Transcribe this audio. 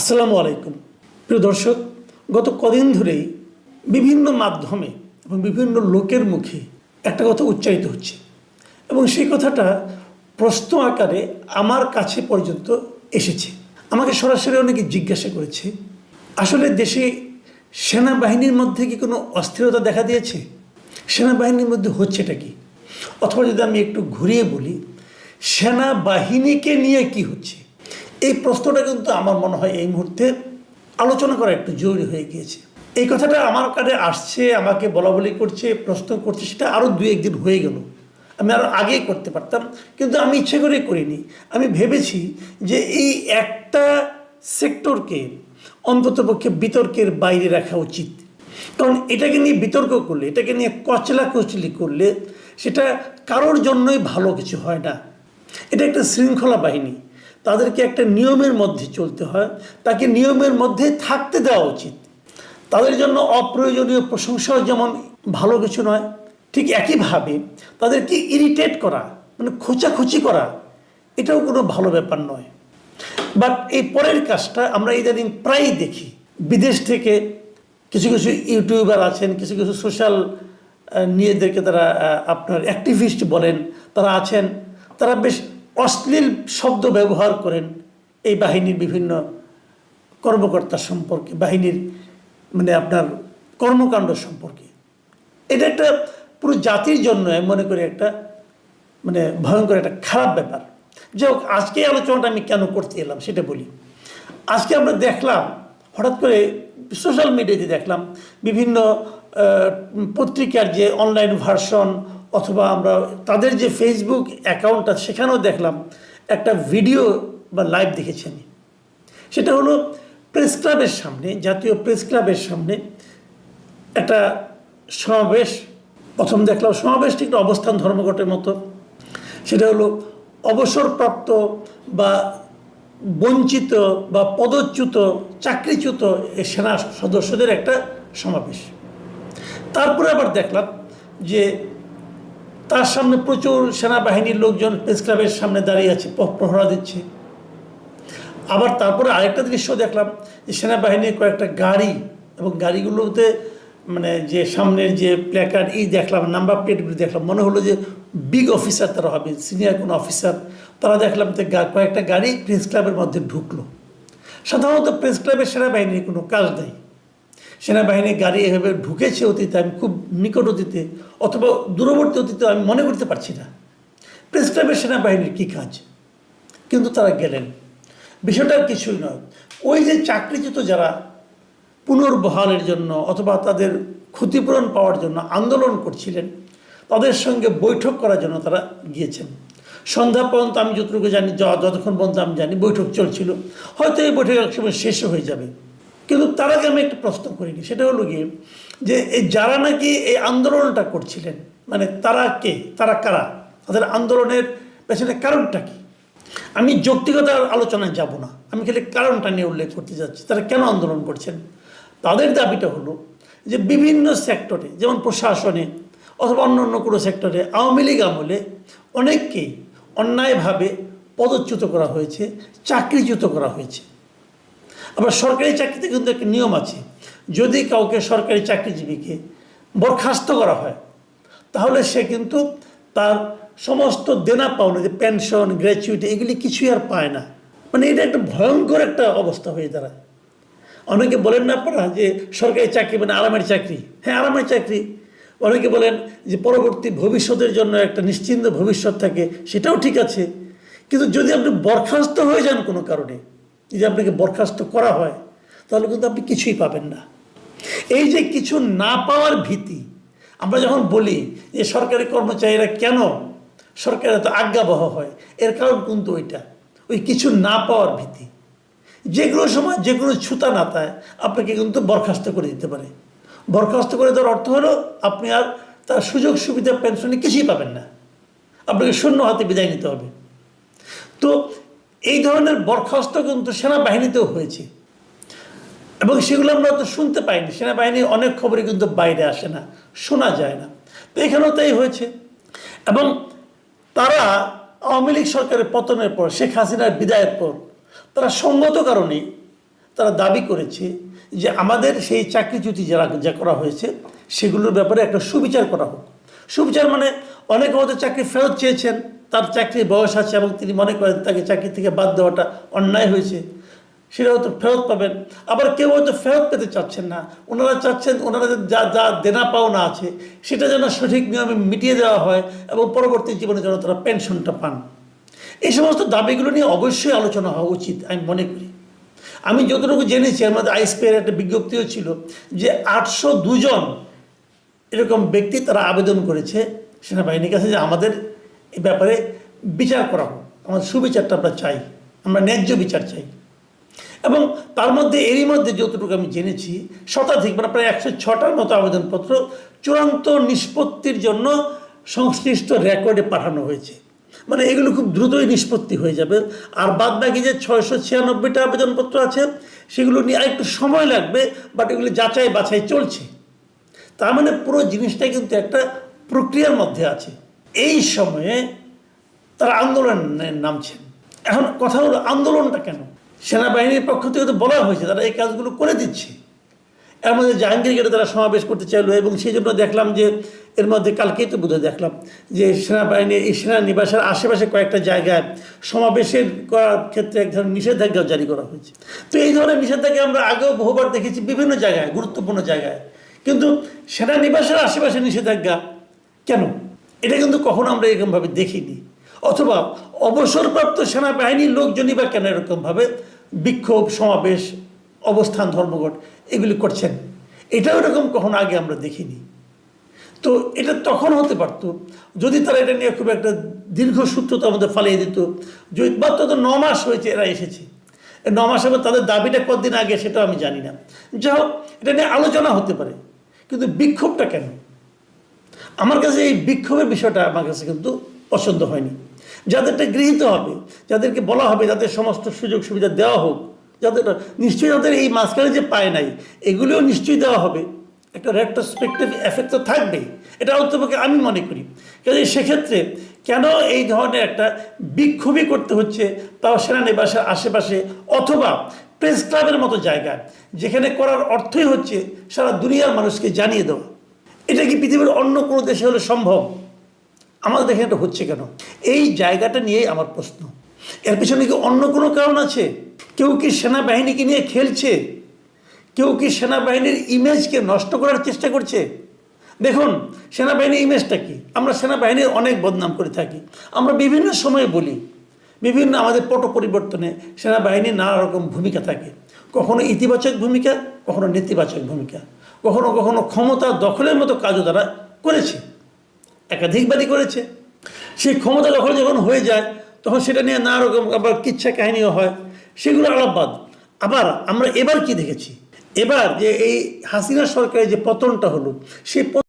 আসসালামু আলাইকুম। প্রিয় দর্শক, গত কদিন ধরেই বিভিন্ন মাধ্যমে এবং বিভিন্ন লোকের মুখে একটা কথা উচ্চারিত হচ্ছে এবং সেই কথাটা প্রশ্ন আকারে আমার কাছে পর্যন্ত এসেছে। আমাকে সরাসরি অনেকে জিজ্ঞাসা করেছে, আসলে দেশে সেনাবাহিনীর মধ্যে কি কোনো অস্থিরতা দেখা দিয়েছে? সেনাবাহিনীর মধ্যে হচ্ছেটা কি? অথবা যদি আমি একটু ঘুরিয়ে বলি, সেনাবাহিনীকে নিয়ে কি হচ্ছে? এই প্রশ্নটা কিন্তু আমার মনে হয় এই মুহূর্তে আলোচনা করা একটু জরুরি হয়ে গিয়েছে। এই কথাটা আমার কাছে আসছে, আমাকে বলা বলি করছে, প্রশ্ন করছে, সেটা আরও দু একদিন হয়ে গেল। আমি আরও আগেই করতে পারতাম, কিন্তু আমি ইচ্ছে করে করিনি। আমি ভেবেছি যে এই একটা সেক্টরকে অন্ততপক্ষে বিতর্কের বাইরে রাখা উচিত। কারণ এটাকে নিয়ে বিতর্ক করলে, এটাকে নিয়ে কচলা কচলি করলে, সেটা কারোর জন্যই ভালো কিছু হয় না। এটা একটা শৃঙ্খলা বাহিনী। তাদেরকে একটা নিয়মের মধ্যে চলতে হয়, তাকে নিয়মের মধ্যে থাকতে দেওয়া উচিত। তাদের জন্য অপ্রয়োজনীয় প্রশংসাও যেমন ভালো কিছু নয়, ঠিক একইভাবে তাদেরকে ইরিটেট করা মানে খোঁচাখুচি করা, এটাও কোনো ভালো ব্যাপার নয়। বাট এই পরের কাজটা আমরা ইদানিং প্রায়ই দেখি। বিদেশ থেকে কিছু কিছু ইউটিউবার আছেন, কিছু কিছু সোশ্যাল নিজেদেরকে তারা আপনার অ্যাক্টিভিস্ট বলেন, তারা আছেন, তারা বেশ অশ্লীল শব্দ ব্যবহার করেন এই বাহিনীর বিভিন্ন কর্মকর্তা সম্পর্কে, বাহিনীর মানে আপনার কর্মকাণ্ড সম্পর্কে। এটা একটা পুরো জাতির জন্য আমি মনে করি একটা মানে ভয়ঙ্কর একটা খারাপ ব্যাপার। যাই হোক, আজকে আলোচনাটা আমি কেন করতে এলাম সেটা বলি। আজকে আমরা দেখলাম, হঠাৎ করে সোশ্যাল মিডিয়াতে দেখলাম বিভিন্ন পত্রিকার যে অনলাইন ভার্সন অথবা আমরা তাদের যে ফেসবুক অ্যাকাউন্ট আছে, সেখানেও দেখলাম একটা ভিডিও বা লাইভ দেখেছি আমি। সেটা হলো প্রেস ক্লাবের সামনে, জাতীয় প্রেস ক্লাবের সামনে একটা সমাবেশ। প্রথম দেখলাম সমাবেশ ঠিক অবস্থান ধর্মঘটের মতো। সেটা হলো অবসরপ্রাপ্ত বা বঞ্চিত বা পদচ্যুত, চাকরিচ্যুত সেনা সদস্যদের একটা সমাবেশ। তারপরে আবার দেখলাম যে তার সামনে প্রচুর সেনাবাহিনীর লোকজন প্রেস ক্লাবের সামনে দাঁড়িয়ে আছে প্রহরা দিচ্ছে। আবার তারপরে আরেকটা দৃশ্য দেখলাম, যে সেনাবাহিনীর কয়েকটা গাড়ি এবং গাড়িগুলোতে মানে যে সামনের যে প্ল্যাকার্ড এই দেখলাম নাম্বার প্লেটগুলো দেখলাম, মনে হলো যে বিগ অফিসার তারা হবে সিনিয়র কোনো অফিসার তারা দেখলাম যে কয়েকটা গাড়ি প্রেস ক্লাবের মধ্যে ঢুকলো। সাধারণত প্রেস ক্লাবের সেনাবাহিনীর কোনো কাজ নেই। সেনাবাহিনীর গাড়ি এভাবে ঢুকেছে অতীতে, আমি খুব নিকট অতীতে, অথবা দূরবর্তী অতীতে আমি মনে করতে পারছি না। প্রেস ক্লাবের সেনাবাহিনীর কী কাজ? কিন্তু তারা গেলেন। বিষয়টা কিছুই নয়। ওই যে চাকরিচ্যুত যারা পুনর্বহালের জন্য অথবা তাদের ক্ষতিপূরণ পাওয়ার জন্য আন্দোলন করছিলেন, তাদের সঙ্গে বৈঠক করার জন্য তারা গিয়েছেন। সন্ধ্যা পর্যন্ত আমি যতটুকু জানি যতক্ষণ পর্যন্ত আমি জানি, বৈঠক চলছিল। হয়তো এই বৈঠক একসময় শেষও হয়ে যাবে। কিন্তু তার আগে আমি একটা প্রশ্ন করিনি সেটা হলো গিয়ে যে এই যারা নাকি এই আন্দোলনটা করছিলেন মানে তারা কে? তারা কারা? তাদের আন্দোলনের পেছনে কারণটা কি? আমি যৌক্তিকতার আলোচনায় যাব না। আমি খালি কারণটা নিয়ে উল্লেখ করতে যাচ্ছি। তারা কেন আন্দোলন করছেন? তাদের দাবিটা হলো যে বিভিন্ন সেক্টরে, যেমন প্রশাসনে অথবা অন্য অন্য কোনো সেক্টরে আওয়ামী লীগ আমলে অনেককেই অন্যায়ভাবে পদচ্যুত করা হয়েছে, চাকরিচ্যুত করা হয়েছে। আবার সরকারি চাকরিতে কিন্তু একটা নিয়ম আছে, যদি কাউকে সরকারি চাকরিজীবীকে বরখাস্ত করা হয়, তাহলে সে কিন্তু তার সমস্ত দেনা পাওনা, যে পেনশন গ্র্যাচুইটি এগুলি কিছুই আর পায় না। মানে এটা একটা ভয়ঙ্কর একটা অবস্থা হয়ে দাঁড়ায়। অনেকে বলেন না আপনারা যে সরকারি চাকরি মানে আরামের চাকরি? হ্যাঁ আরামের চাকরি। অনেকে বলেন যে পরবর্তী ভবিষ্যতের জন্য একটা নিশ্চিন্ত ভবিষ্যৎ থাকে, সেটাও ঠিক আছে। কিন্তু যদি আপনি বরখাস্ত হয়ে যান কোনো কারণে যদি আপনাকে বরখাস্ত করা হয়, তাহলে কিন্তু আপনি কিছুই পাবেন না। এই যে কিছু না পাওয়ার ভীতি, আমরা যখন বলি যে সরকারি কর্মচারীরা কেন সরকার এত আজ্ঞাবহ হয়, এর কারণ কিন্তু ওইটা, ওই কিছু না পাওয়ার ভীতি। যেগুলো সময় যে কোনো ছুতা নাতায় আপনাকে কিন্তু বরখাস্ত করে দিতে পারে। বরখাস্ত করে দেওয়ার অর্থ হলো আপনি আর তার সুযোগ সুবিধা, পেনশনে কিছুই পাবেন না। আপনাকে শূন্য হাতে বিদায় নিতে হবে। তো এই ধরনের বরখাস্ত কিন্তু সেনাবাহিনীতেও হয়েছে। এবং সেগুলো আমরা তো শুনতে পাইনি। সেনাবাহিনীর অনেক খবরই কিন্তু বাইরে আসে না, শোনা যায় না। তো এখানেও তাই হয়েছে। এবং তারা আওয়ামী লীগ সরকারের পতনের পর, শেখ হাসিনার বিদায়ের পর, তারা সঙ্গত কারণে তারা দাবি করেছে যে আমাদের সেই চাকরিচ্যুতি যারা, যা করা হয়েছে, সেগুলোর ব্যাপারে একটা সুবিচার করা হোক। সুবিচার মানে অনেকে হয়তো চাকরি ফেরত চেয়েছেন তার চাকরির বয়স আছে এবং তিনি মনে করেন তাকে চাকরি থেকে বাদ দেওয়াটা অন্যায় হয়েছে। সেটা হয়তো ফেরত পাবেন। আবার কেউ হয়তো ফেরত পেতে চাচ্ছেন না। ওনারা চাচ্ছেন ওনারা যা যা দেনা পাওনা আছে, সেটা যেন সঠিক নিয়মে মিটিয়ে দেওয়া হয় এবং পরবর্তী জীবনে যেন তারা পেনশনটা পান। এই সমস্ত দাবিগুলো নিয়ে অবশ্যই আলোচনা হওয়া উচিত, আমি মনে করি। আমি যতটুকু জেনেছি মধ্যে আইসপিআর একটা বিজ্ঞপ্তিও ছিল যে আটশো দুজন এরকম ব্যক্তি তারা আবেদন করেছে সেনাবাহিনীর কাছে যে আমাদের এই ব্যাপারে বিচার করা হোক। আমাদের সুবিচারটা আমরা চাই। আমরা ন্যায্য বিচার চাই। এবং তার মধ্যে, এরই মধ্যে যতটুকু আমি জেনেছি, শতাধিক মানে প্রায় একশো ছটার মতো আবেদনপত্র চূড়ান্ত নিষ্পত্তির জন্য সংশ্লিষ্ট রেকর্ডে পাঠানো হয়েছে। মানে এগুলো খুব দ্রুতই নিষ্পত্তি হয়ে যাবে। আর বাদ বাকি যে ছয়শো ছিয়ানব্বইটা আবেদনপত্র আছে, সেগুলো নিয়ে আরেকটু সময় লাগবে, বাট এগুলো যাচাই বাছাই চলছে। তার মানে পুরো জিনিসটা কিন্তু একটা প্রক্রিয়ার মধ্যে আছে। এই সময়ে তারা আন্দোলনে নামছেন। এখন কথা হলো আন্দোলনটা কেন? সেনাবাহিনীর পক্ষ থেকে তো বলা হয়েছে, তারা এই কাজগুলো করে দিচ্ছে। এর মধ্যে জাহাঙ্গীর গেটে তারা সমাবেশ করতে চাইলো এবং সেই জন্য দেখলাম যে এর মধ্যে কালকেই তো বোধহয় দেখলাম যে সেনাবাহিনী, এই সেনানিবাসের আশেপাশে কয়েকটা জায়গায় সমাবেশের করার ক্ষেত্রে এক ধরনের নিষেধাজ্ঞা জারি করা হয়েছে। তো এই ধরনের নিষেধাজ্ঞা আমরা আগেও বহুবার দেখেছি বিভিন্ন জায়গায়, গুরুত্বপূর্ণ জায়গায়। কিন্তু সেনানিবাসের আশেপাশে নিষেধাজ্ঞা কেন? এটা কিন্তু কখনো আমরা এরকমভাবে দেখিনি। অথবা অবসরপ্রাপ্ত সেনাবাহিনীর লোকজনই বা কেন এরকমভাবে বিক্ষোভ, সমাবেশ, অবস্থান, ধর্মঘট এগুলি করছেন? এটাও এরকম কখনো আগে আমরা দেখিনি। তো এটা তখন হতে পারতো, যদি তারা এটা নিয়ে খুব একটা দীর্ঘ সূত্রতার মধ্যে ফালিয়ে দিত, যদি বা তো মাস হয়েছে এরা এসেছে। ন মাস এবার তাদের দাবিটা কতদিন আগে সেটাও আমি জানি না। যাই হোক, এটা নিয়ে আলোচনা হতে পারে, কিন্তু বিক্ষোভটা কেন? আমার কাছে এই বিক্ষোভের বিষয়টা আমার কাছে কিন্তু পছন্দ হয়নি। যাদেরটা গৃহীত হবে, যাদেরকে বলা হবে, যাদের সমস্ত সুযোগ সুবিধা দেওয়া হোক, যাদের নিশ্চয়ই যাদের এই মাঝখানে যে পায় নাই, এগুলিও নিশ্চয়ই দেওয়া হবে। একটা রেট্রোস্পেক্টিভ এফেক্ট তো থাকবেই, এটা অন্তপক্ষে আমি মনে করি। কাজে সেক্ষেত্রে কেন এই ধরনের একটা বিক্ষোভই করতে হচ্ছে তাও সেনানিবাসের আশেপাশে অথবা প্রেস ক্লাবের মতো জায়গায়, যেখানে করার অর্থই হচ্ছে সারা দুনিয়ার মানুষকে জানিয়ে দেওয়া। এটা কি পৃথিবীর অন্য কোনো দেশে হলে সম্ভব? আমাদের দেখে এটা হচ্ছে কেন? এই জায়গাটা নিয়েই আমার প্রশ্ন। এর পিছনে কি অন্য কোনো কারণ আছে? কেউ কি সেনাবাহিনীকে নিয়ে খেলছে? কেউ কি সেনাবাহিনীর ইমেজকে নষ্ট করার চেষ্টা করছে? দেখুন সেনাবাহিনীর ইমেজটা কি? আমরা সেনাবাহিনীর অনেক বদনাম করে থাকি। আমরা বিভিন্ন সময়ে বলি, বিভিন্ন আমাদের পট পরিবর্তনে সেনাবাহিনীর নানা রকম ভূমিকা থাকে। কখনো ইতিবাচক ভূমিকা, কখনো নেতিবাচক ভূমিকা। কখনো কখনো ক্ষমতা দখলের মতো কাজও তারা করেছে। একাধিকবারই করেছে। সেই ক্ষমতা দখল যখন হয়ে যায়, তখন সেটা নিয়ে নানা রকম আবার কিচ্ছা কাহিনীও হয়। সেগুলো আলাপবাদ আবার আমরা এবার কি দেখেছি? এবার যে এই হাসিনা সরকারের যে পতনটা হলো, সেই